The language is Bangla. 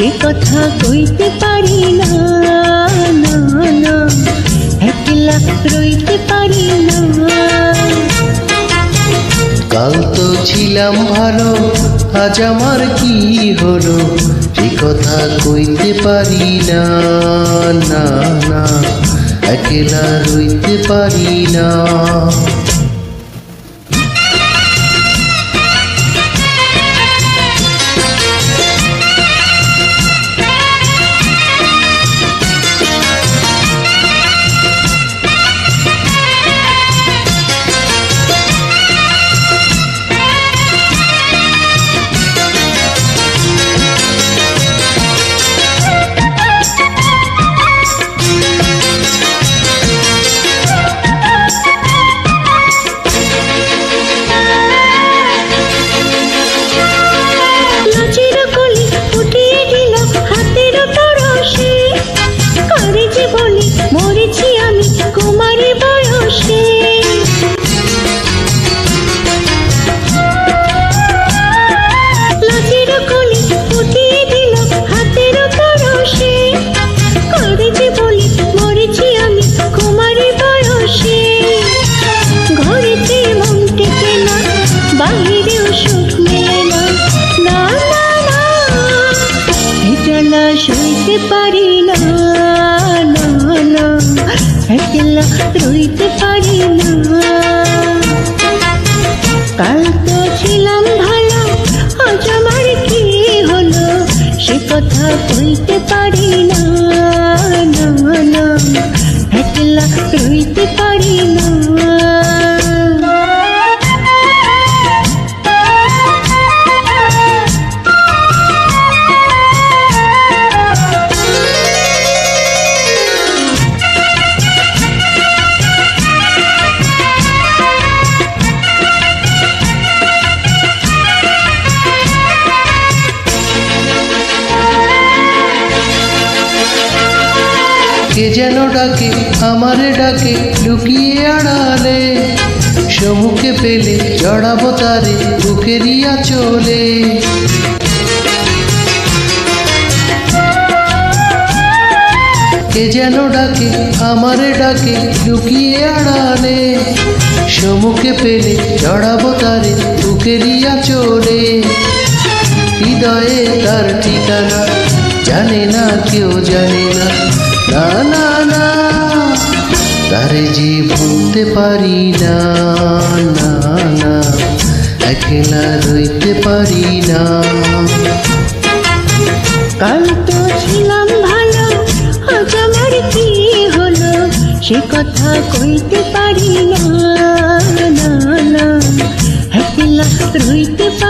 সে কথা কইতে পারি না না একলা রইতে পারি না। কাল তো ছিলাম ভালো, আজ আমার কি হলো? সে কথা কইতে পারি না না না। একলা রইতে পারি না। সইতে পারি না না না। একলা রইতে পারি না। কাল তো ছিলাম ভালো, আজ আমার কি হলো? সে কথা কইতে পারি না না না। একলা কে যেন ডাকে, আমারে ডাকে, লুকিয়ে আড়ালে। সমুখে পেলে জড়াবো তারে বুকেরিয়া চলে কে যেন ডাকে, আমারে ডাকে, লুকিয়ে আড়ালে। সমুখে পেলে জড়াবো তারে বুকেরিয়া চলে হৃদয়ে তার ঠিকানা জানে না, কেউ জানে না। না না না। তারে যে ভুলতে পারি না না না। একলা রইতে পারি না। কাল তো ছিলাম ভালো, আজ আমার কি হলো? সে কথা কইতে পারি না না না। একলা রইতে পারি